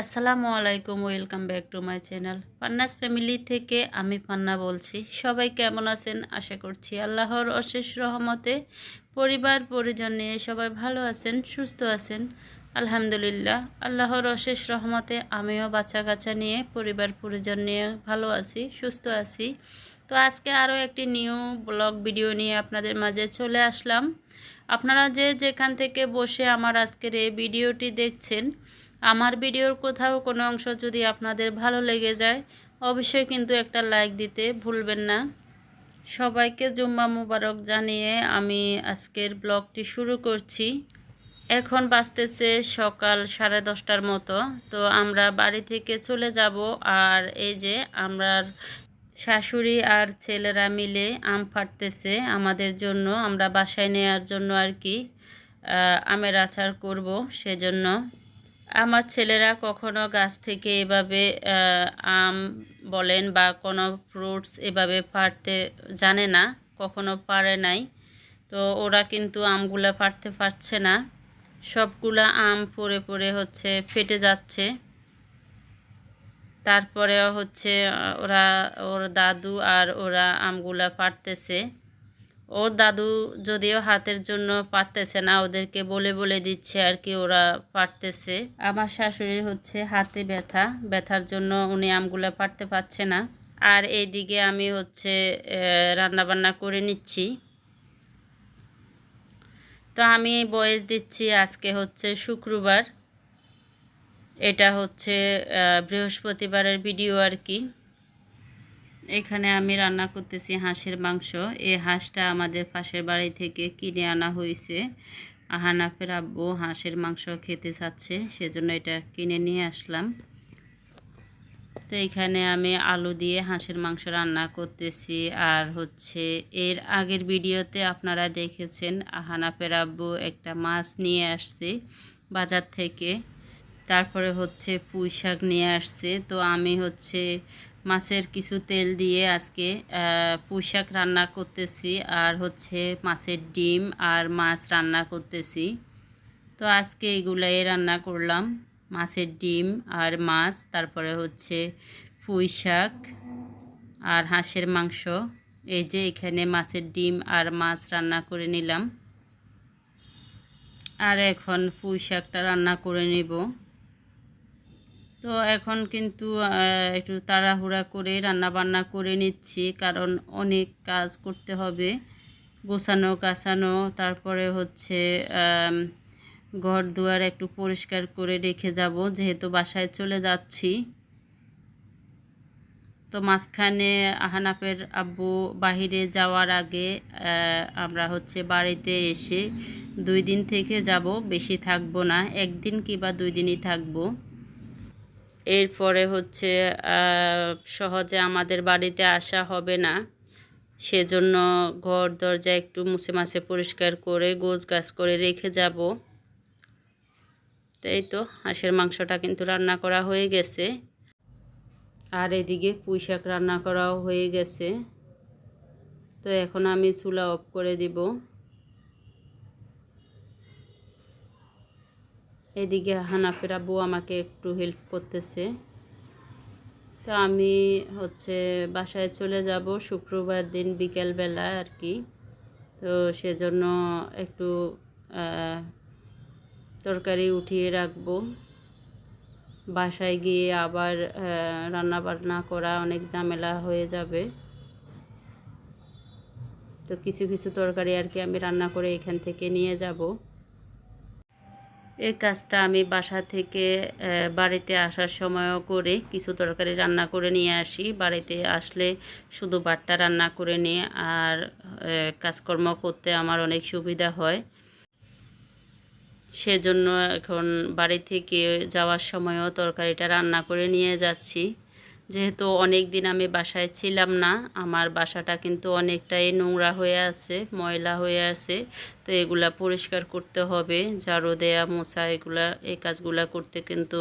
আসসালামু আলাইকুম, welcome back to my channel. Panna's family থেকে আমি পান্না বলছি। সবাই কেমন আছেন? আশা করছি আল্লাহর অশেষ রহমতে পরিবার, পরিজন নিয়ে সবাই ভালো আছেন, সুস্থ আছেন। আলহামদুলিল্লাহ, আল্লাহর অশেষ রহমতে আমিও বাচ্চা কাচ্চা নিয়ে, পরিবার, পরিজন নিয়ে ভালো আছি, সুস্থ আছি। তো আজকে আরও একটি নিউ ব্লগ ভিডিও নিয়ে আপনাদের মাঝে চলে আসলাম। আপনারা যে যেখান থেকে বসে আমার আজকের এই ভিডিওটি দেখছেন আমার ভিডিওর কোথাও কোনো অংশ যদি আপনাদের ভালো লেগে যায়, অবশ্যই কিন্তু একটা লাইক দিতে ভুলবেন না। সবাইকে জুম্মা মুবারক জানিয়ে আমি আজকের ব্লগটি শুরু করছি। এখন বাঁচতেছে সকাল সাড়ে দশটার মতো, তো আমরা বাড়ি থেকে চলে যাব আর এই যে আমরা শাশুড়ি আর ছেলেরা মিলে আম ফাটতেছে আমাদের জন্য, আমরা বাসায় নেওয়ার জন্য আর কি আমের আচার করব সেজন্য। আমার ছেলেরা কখনো গাছ থেকে এভাবে আম বলেন বা কোনো ফ্রুটস এভাবে পারতে জানে না, কখনো পারে নাই। তো ওরা কিন্তু আমগুলা পারতে পারছে না। সবগুলা আম পরে পরে হচ্ছে ফেটে যাচ্ছে। তারপরেও হচ্ছে ওরা, ওর দাদু আর ওরা আমগুলা পারতেছে ওর দাদু যদিও হাতের জন্য পারতেছে না, ওদেরকে বলে বলে দিচ্ছে আর কি ওরা পারতেছে। আমার শাশুড়ির হচ্ছে হাতে ব্যথা, ব্যথার জন্য উনি আমগুলা পারতে পারছে না। আর এইদিকে আমি হচ্ছে রান্না বান্না করে নিচ্ছি। তো আমি বয়স দিচ্ছি আজকে হচ্ছে শুক্রবার। এটা হচ্ছে বৃহস্পতিবারের ভিডিও আর কি। এখানে আমি রান্না করতেছি হাঁসের মাংস। এই হাঁসটা আমাদের পাশের বাড়ি থেকে কিনে আনা হয়েছে। আহানাফের আব্বু হাঁসের মাংস খেতে চাচ্ছে, সেজন্য এটা কিনে নিয়ে আসলাম। তো এখানে আমি আলু দিয়ে হাঁসের মাংস রান্না করতেছি। আর হচ্ছে এর আগের ভিডিওতে আপনারা দেখেছেন, আহানাফের আব্বু একটা মাছ নিয়ে আসছে বাজার থেকে। তারপরে হচ্ছে পুঁই শাক নিয়ে আসছে। তো আমি হচ্ছে মাছের কিছু তেল দিয়ে আজকে পুঁইশাক রান্না করতেছি আর হচ্ছে মাছের ডিম আর মাছ রান্না করতেছি। তো আজকে এগুলাই রান্না করলাম, মাছের ডিম আর মাছ, তারপরে হচ্ছে পুঁই শাক আর হাঁসের মাংস। এই যে এখানে মাছের ডিম আর মাছ রান্না করে নিলাম। আর এখন পুঁই শাকটা রান্না করে নেব। তো এখন কিন্তু একটু তাড়াহুড়া করে রান্না বান্না করে নিচ্ছি, কারণ অনেক কাজ করতে হবে। গোছানো, কাছানো, তারপরে হচ্ছে ঘর দুয়ার একটু পরিষ্কার করে রেখে যাব, যেহেতু বাসায় চলে যাচ্ছি। তো মাঝখানে আহানাফের আব্বু বাহিরে যাওয়ার আগে আমরা হচ্ছে বাড়িতে এসে দুই দিন থেকে যাব, বেশি থাকব না, একদিন কিবা দুই দিনই থাকব। এরপরে হচ্ছে সহজে আমাদের বাড়িতে আসা হবে না। সেজন্য ঘর দরজা একটু মুছে মাছে পরিষ্কার করে গোছ গাছ করে রেখে যাব। এই তো, হাঁসের মাংসটা কিন্তু রান্না করা হয়ে গেছে। আর এদিকে পুঁই শাক রান্না করাও হয়ে গেছে। তো এখন আমি চুলা অফ করে দিব। এদিকে হানাফের আব্বু আমাকে একটু হেল্প করতেছে। তো আমি হচ্ছে বাসায় চলে যাব শুক্রবার দিন বিকেলবেলা আর কি। তো সেজন্য একটু তরকারি উঠিয়ে রাখব। বাসায় গিয়ে আবার রান্না বান্না করা অনেক ঝামেলা হয়ে যাবে। তো কিছু কিছু তরকারি আর কি আমি রান্না করে এখান থেকে নিয়ে যাব। এই কাজটা আমি বাসা থেকে বাড়িতে আসার সময়ও করে কিছু তরকারি রান্না করে নিয়ে আসি। বাড়িতে আসলে শুধু বাটটা রান্না করে নিয়ে আর কাজকর্ম করতে আমার অনেক সুবিধা হয়। সেজন্য এখন বাড়ি থেকে যাওয়ার সময়ও তরকারিটা রান্না করে নিয়ে যাচ্ছি। যেহেতু অনেক দিন আমি বাসায় ছিলাম না, আমার বাসাটা কিন্তু অনেকটাই নোংরা হয়ে আছে, ময়লা হয়ে আছে, তো এগুলা পরিষ্কার করতে হবে, ঝাড়ু দেয়া, মোছা, এগুলা, এই কাজগুলা করতে কিন্তু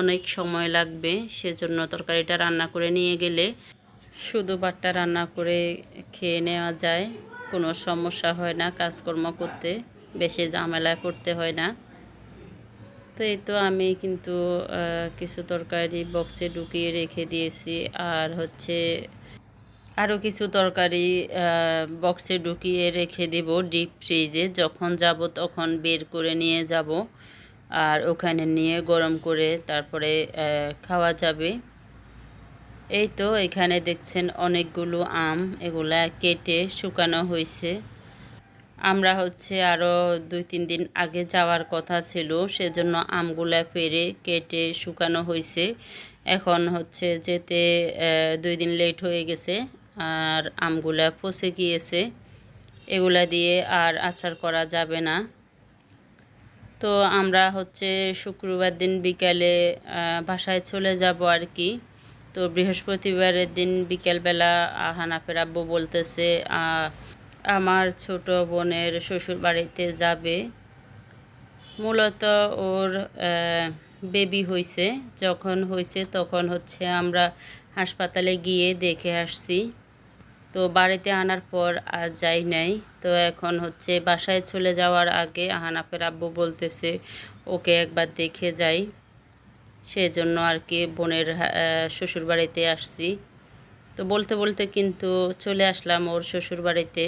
অনেক সময় লাগবে, সেজন্য তরকারিটা রান্না করে নিয়ে গেলে শুধু বাট্টা রান্না করে খেয়ে নেওয়া যায়, কোনো সমস্যা হয় না, কাজকর্ম করতে, বেশি ঝামেলায় পড়তে হয় না। তো এই তো আমি কিন্তু কিছু তরকারি বক্সে ঢুকিয়ে রেখে দিয়েছি। আর হচ্ছে আরও কিছু তরকারি বক্সে ঢুকিয়ে রেখে দেব ডিপ ফ্রিজে যখন যাব তখন বের করে নিয়ে যাব। আর ওখানে নিয়ে গরম করে তারপরে খাওয়া যাবে। এই তো এখানে দেখছেন অনেকগুলো আম, এগুলা কেটে শুকানো হয়েছে আমরা হচ্ছে আরও দুই, তিন দিন আগে যাওয়ার কথা ছিল, সেজন্য আমগুলা পেরে কেটে শুকানো হয়েছে এখন হচ্ছে যেতে দুই দিন লেট হয়ে গেছে, আর আমগুলা পচে গিয়েছে। এগুলা দিয়ে আর আচার করা যাবে না। তো আমরা হচ্ছে শুক্রবার দিন বিকালে বাসায় চলে যাব আর কি। তো বৃহস্পতিবারের দিন বিকেলবেলা হানাফের আব্বু বলতেছে আমার ছোট বোনের শ্বশুর বাড়িতে যাবে। মূলত ওর বেবি হয়েছে যখন হয়েছে তখন হচ্ছে আমরা হাসপাতালে গিয়ে দেখে আসছি। তো বাড়িতে আনার পর আর যাই নাই। তো এখন হচ্ছে বাসায় চলে যাওয়ার আগে আহানাফের আব্বু বলতেছে, ওকে একবার দেখে যাই। সেজন্য আর কি বোনের শ্বশুর বাড়িতে আসছি। তো বলতে বলতে কিন্তু চলে আসলাম ওর শ্বশুর বাড়িতে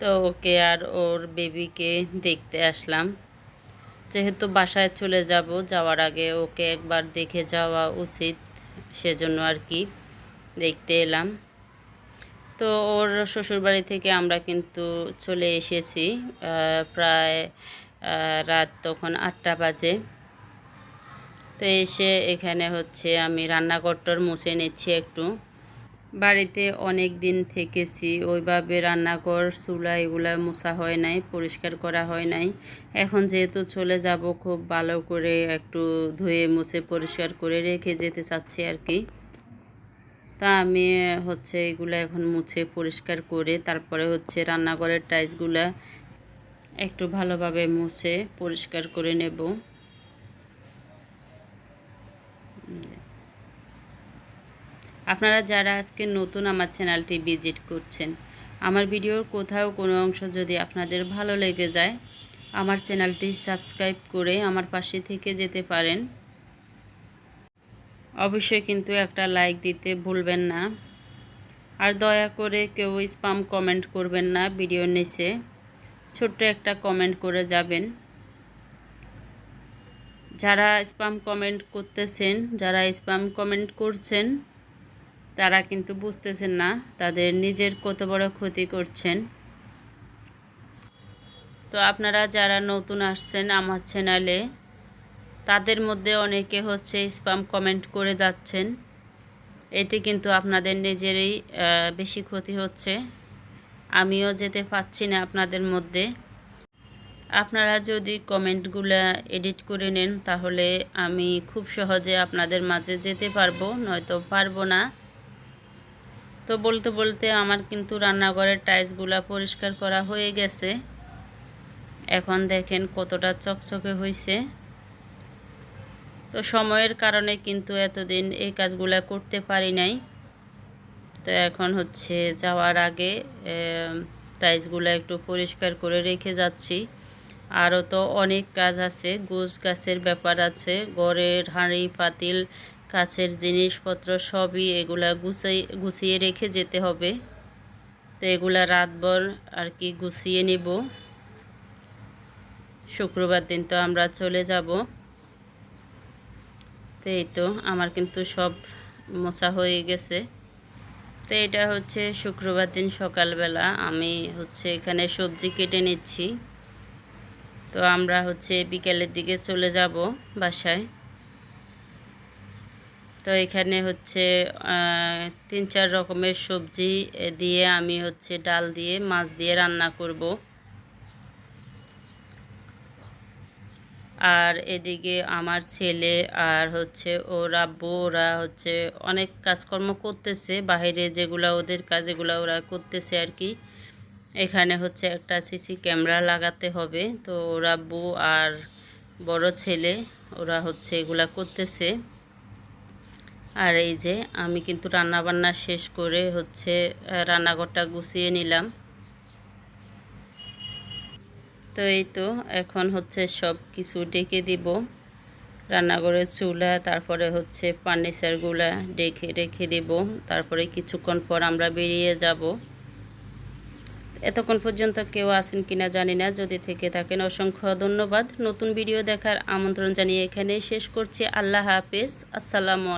তো ওকে আর ওর বেবিকে দেখতে আসলাম। যেহেতু বাসায় চলে যাব, যাওয়ার আগে ওকে একবার দেখে যাওয়া উচিত সেজন্য আর কি দেখতে এলাম। তো ওর শ্বশুরবাড়ি থেকে আমরা কিন্তু চলে এসেছি প্রায় রাত তখন আটটা বাজে। তো এসে এখানে হচ্ছে আমি রান্নাঘরটার মুছে নিচ্ছি একটু। বাড়িতে অনেক দিন থেকেছি। ওইভাবে রান্নাঘর, চুলা এগুলা মোছা হয় নাই, পরিষ্কার করা হয় নাই। এখন যেহেতু চলে যাব, খুব ভালো করে একটু ধুয়ে মুছে পরিষ্কার করে রেখে যেতে চাচ্ছি আর কি। তা আমি হচ্ছে এগুলো এখন মুছে পরিষ্কার করে তারপরে হচ্ছে রান্নাঘরের টাইলসগুলা একটু ভালোভাবে মুছে পরিষ্কার করে নেব। আপনারা যারা আজকে নতুন আমার চ্যানেলটি ভিজিট করছেন, আমার ভিডিওর কোথাও কোনো অংশ যদি আপনাদের ভালো লেগে যায়, আমার চ্যানেলটি সাবস্ক্রাইব করে আমার পাশে থেকে যেতে পারেন। অবশ্যই কিন্তু একটা লাইক দিতে ভুলবেন না। আর দয়া করে কেউ স্পাম কমেন্ট করবেন না ভিডিওর নিচে, ছোট্ট একটা কমেন্ট করে যাবেন। যারা স্পাম কমেন্ট করতেছেন, যারা স্পাম কমেন্ট করছেন তারা কিন্তু বুঝতেছেন না, তাদের নিজের কত বড় ক্ষতি করছেন। তো আপনারা যারা নতুন আসছেন আমার চ্যানেলে, তাদের মধ্যে অনেকে হচ্ছে স্পাম কমেন্ট করে যাচ্ছেন। এতে কিন্তু আপনাদের নিজেরই বেশি ক্ষতি হচ্ছে। আমিও যেতে পারছি না আপনাদের মধ্যে। আপনারা যদি কমেন্টগুলো এডিট করে নেন, তাহলে আমি খুব সহজে আপনাদের মাঝে যেতে পারব, নয়তো পারব না। তো বলতে বলতে আমার কিন্তু রান্নাঘরের টাইলসগুলো পরিষ্কার করা হয়ে গেছে। এখন দেখেন কতটা চকচকে হয়েছে তো সময়ের কারণে কিন্তু এতদিন এই কাজগুলো করতে পারি নাই। তো এখন হচ্ছে যাওয়ার আগে টাইলসগুলো একটু পরিষ্কার করে রেখে যাচ্ছি। আরও তো অনেক কাজ আছে, গোছ গাছের ব্যাপার আছে, ঘরের হাঁড়ি, পাতিল কাছের জিনিসপত্র সবই এগুলা গুছাই, গুছিয়ে রেখে যেতে হবে। তো এগুলা রাতভর আর কি গুছিয়ে নেব। শুক্রবার দিন তো আমরা চলে যাব। তো এই তো আমার কিন্তু সব মোছা হয়ে গেছে। তো এটা হচ্ছে শুক্রবার দিন সকালবেলা। আমি হচ্ছে এখানে সবজি কেটে নিচ্ছি। তো আমরা হচ্ছে বিকেলের দিকে চলে যাব বাসায়। তো এখানে হচ্ছে তিন চার রকমের সবজি দিয়ে আমি হচ্ছে ডাল দিয়ে মাছ দিয়ে রান্না করব। আর এদিকে আমার ছেলে আর হচ্ছে ওর আব্বু, ওরা হচ্ছে অনেক কাজকর্ম করতেছে বাইরে যেগুলো ওদের কাজ এগুলো ওরা করতেছে আর কি। এখানে হচ্ছে একটা সিসি ক্যামেরা লাগাতে হবে, তো ওর আব্বু আর বড় ছেলে ওরা হচ্ছে এগুলা করতেছে। আর এই যে আমি কিন্তু রান্না বান্না শেষ করে হচ্ছে রান্নাঘরটা গুছিয়ে নিলাম। তো এই তো এখন হচ্ছে সব কিছু ডেকে দিব। রান্নাঘরের চুলা, তারপরে হচ্ছে ফার্নিচারগুলা ডেকে, রেখে দিব। তারপরে কিছুক্ষণ পর আমরা বেরিয়ে যাব। এতক্ষণ পর্যন্ত কেউ আসেন কিনা জানি না। যদি থেকে থাকেন অসংখ্য ধন্যবাদ। নতুন ভিডিও দেখার আমন্ত্রণ জানিয়ে এখানে শেষ করছি। আল্লাহ হাফেজ। আসসালামু